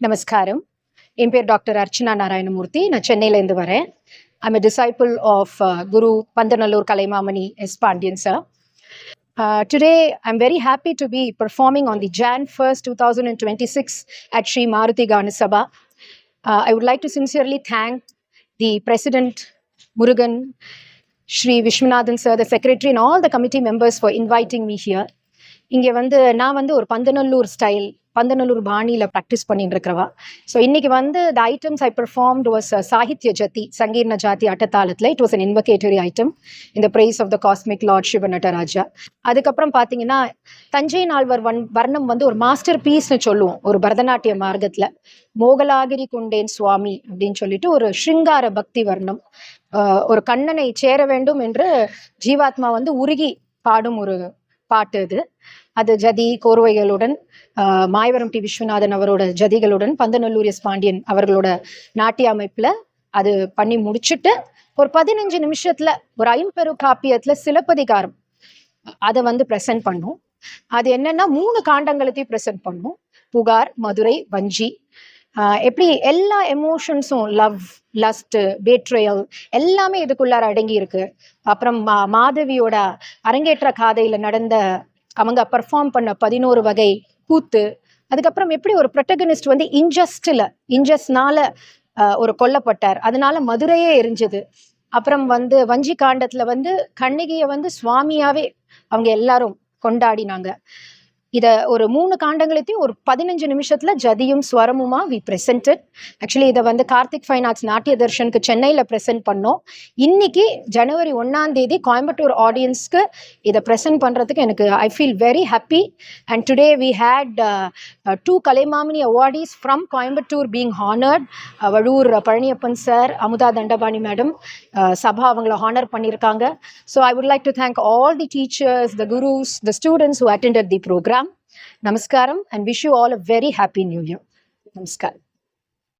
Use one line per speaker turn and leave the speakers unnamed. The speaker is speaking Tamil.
நமஸ்காரம். என் பேர் டாக்டர் அர்ச்சனா நாராயணமூர்த்தி. நான் சென்னையிலேருந்து வரேன். I'm a disciple of guru Pandanallur Kalaimamani S Pandian sir today I'm very happy to be performing on the Jan first two thousand and twenty six at Sri Maruthi Gana Sabha I would like to sincerely thank the president Murugan Sri Viswanathan sir the secretary and all the committee members for inviting me here இங்கே வந்து நான் வந்து ஒரு பந்தநல்லூர் ஸ்டைல் பந்தநல்லூர் பாணியில் ப்ராக்டிஸ் பண்ணிட்டு இருக்கிறவா ஸோ இன்னைக்கு வந்து the items I performed was sahitya jathi sankirna jathi அட்டத்தாளத்தில் it was an invocatory item இந்த praise of the cosmic lord Shiva Nataraja அதுக்கப்புறம் பார்த்தீங்கன்னா தஞ்சை நால்வர் வன் வர்ணம் வந்து ஒரு மாஸ்டர் பீஸ்னு சொல்லுவோம். ஒரு பரதநாட்டிய மார்க்கத்தில். மோகலாகிரி குண்டேன் சுவாமி அப்படின்னு சொல்லிட்டு ஒரு ஸ்ருங்கார பக்தி வர்ணம். ஒரு கண்ணனை சேர வேண்டும் என்று ஜீவாத்மா வந்து உருகி பாடும் ஒரு பாட்டு அது அது ஜதி கோர்வைகளுடன் ஆஹ் மாயவரம் டி. விஸ்வநாதன் அவரோட ஜதிகளுடன் பந்தநல்லூர் எஸ் பாண்டியன் அவர்களோட நாட்டிய அமைப்புல அது பண்ணி முடிச்சுட்டு ஒரு பதினஞ்சு நிமிஷத்துல ஒரு ஐம்பெரு காப்பியத்துல சிலப்பதிகாரம். அதை வந்து ப்ரெசென்ட் பண்ணும். அது என்னன்னா மூணு காண்டங்களத்தையும் ப்ரெசென்ட் பண்ணும். புகார் மதுரை வஞ்சி. எப்படி எல்லா எமோஷன்ஸும் லவ் லஸ்ட்டு பேட்ரையல் எல்லாமே இதுக்குள்ளார அடங்கி இருக்கு அப்புறம் மா மாதவியோட அரங்கேற்ற காதையில் நடந்த அவங்க பெர்ஃபார்ம் பண்ண பதினோரு வகை கூத்து அதுக்கப்புறம் எப்படி ஒரு ப்ரொட்டகனிஸ்ட் வந்து இன்ஜஸ்டில் இன்ஜஸ்ட்னால ஒரு கொல்லப்பட்டார். அதனால மதுரையே எரிஞ்சது. அப்புறம் வந்து வஞ்சி காண்டத்துல வந்து கண்ணகியை வந்து சுவாமியாவே அவங்க எல்லாரும் கொண்டாடினாங்க. இத ஒரு மூணு காண்டங்களையும் ஒரு பதினஞ்சு நிமிஷத்துல ஜதியும் ஸ்வரமுமா வி பிரசன்டட் ஆக்சுவலி இதை வந்து கார்த்திக் ஃபைன் ஆர்ட்ஸ் நாட்டிய தர்ஷனுக்கு சென்னையில் ப்ரெசென்ட் பண்ணோம். இன்னைக்கு ஜனவரி ஒன்னாம் தேதி கோயம்புத்தூர் ஆடியன்ஸ்க்கு இதை ப்ரெசென்ட் பண்ணுறதுக்கு எனக்கு I feel very happy and today we had two Kalaimamani awardees from Coimbatore being honoured Vazhur Palaniappan sir Amudha Dhandapani madam uh, Sabha அவங்கள ஹானர் பண்ணியிருக்காங்க. So I would like to thank all the teachers the gurus the students who attended the programme Namaskaram and wish you all a very happy new year. Namaskaram.